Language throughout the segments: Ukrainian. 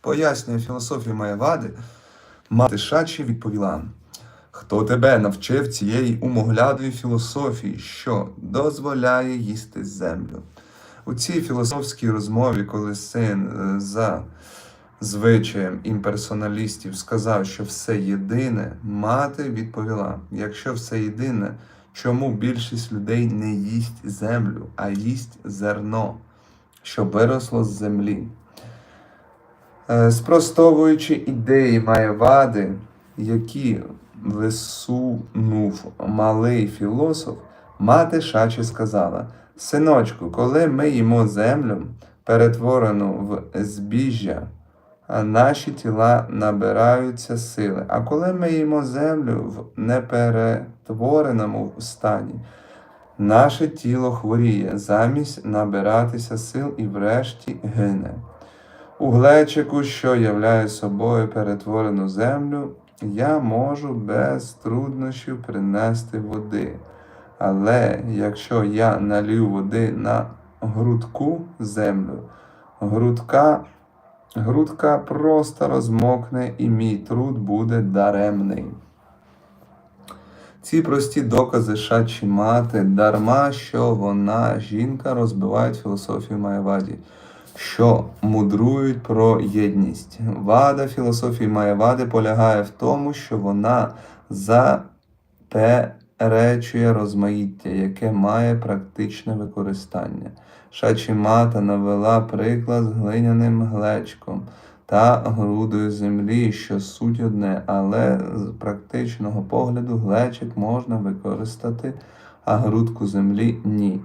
Пояснює філософію Маєвади, мати Шачі відповіла. Хто тебе навчив цієї умоглядої філософії, що дозволяє їсти землю? У цій філософській розмові, коли син е, за звичаєм імперсоналістів сказав, що все єдине, мати відповіла: якщо все єдине, чому більшість людей не їсть землю, а їсть зерно, що виросло з землі? Е, Спростовуючи ідеї Маєвади, які висунув малий філософ, мати Шачі сказала: Синочку, коли ми їмо землю, перетворену в збіжжя, наші тіла набираються сили. А коли ми їмо землю в неперетвореному стані, наше тіло хворіє замість набиратися сил і врешті гине. У глечику, що являє собою перетворену землю, я можу без труднощів принести води. Але якщо я налью води на грудку землю, грудка, грудка просто розмокне і мій труд буде даремний. Ці прості докази Шачі мати, дарма, що вона, жінка, розбивають філософію Маєваді, що мудрують про єдність. Вада філософії Маєвади полягає в тому, що вона заперечує розмаїття, яке має практичне використання. Шачі мата навела приклад з глиняним глечком та грудою землі, що суть одне, але з практичного погляду глечик можна використати, а грудку землі ні.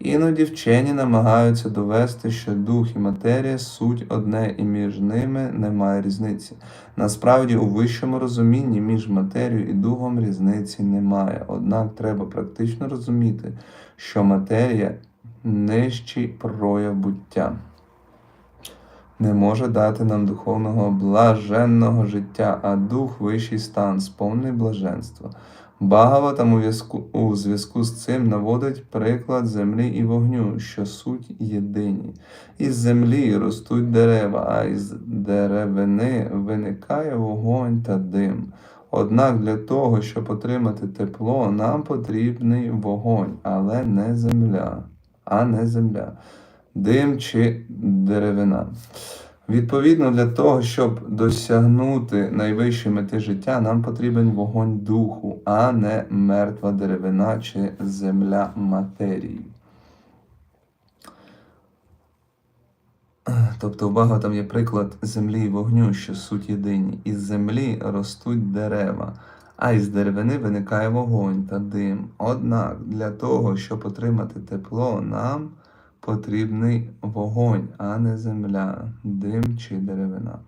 Іноді вчені намагаються довести, що дух і матерія суть одне, і між ними немає різниці. Насправді, у вищому розумінні між матерією і духом різниці немає. Однак треба практично розуміти, що матерія нижчий прояв буття не може дати нам духовного блаженного життя, а дух вищий стан, сповнений блаженства. Багаватам у зв'язку, у зв'язку з цим наводить приклад землі і вогню, що суть єдині. Із землі ростуть дерева, а із деревини виникає вогонь та дим. Однак для того, щоб отримати тепло, нам потрібний вогонь, але не земля, а не земля, дим чи деревина. Відповідно, для того, щоб досягнути найвищої мети життя, нам потрібен вогонь духу, а не мертва деревина чи земля матерії. Тобто у Бага там є приклад землі і вогню, що суть єдині. Із землі ростуть дерева, а із деревини виникає вогонь та дим. Однак для того, щоб отримати тепло, нам потрібний вогонь, а не земля, дим чи деревина.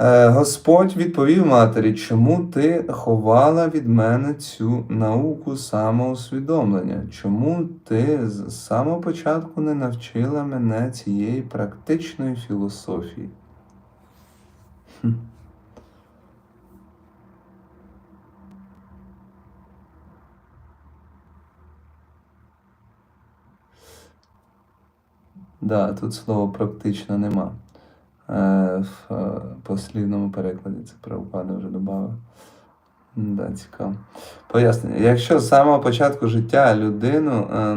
Е, Господь відповів матері, чому ти ховала від мене цю науку самоусвідомлення? Чому ти з самого початку не навчила мене цієї практичної філософії? Да, тут слова практично нема. Е, в е, послівному перекладі це Прабхупада вже додав. Да, цікаво. Пояснення. Якщо з самого початку життя людину е,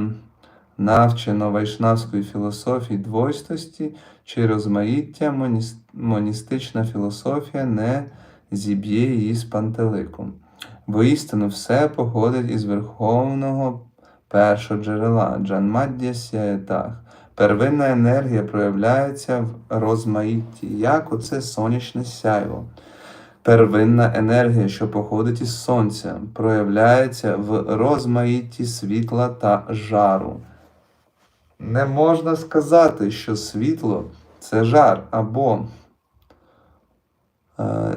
навчено вайшнавської філософії двойстості чи розмаїття, моніс- моністична філософія не зіб'є її з пантеликом. Воістину все походить із верховного першого джерела Джанмаддя Сяєтах. Первинна енергія проявляється в розмаїтті, як оце сонячне сяйво. Первинна енергія, що походить із сонця, проявляється в розмаїтті світла та жару. Не можна сказати, що світло це жар або е,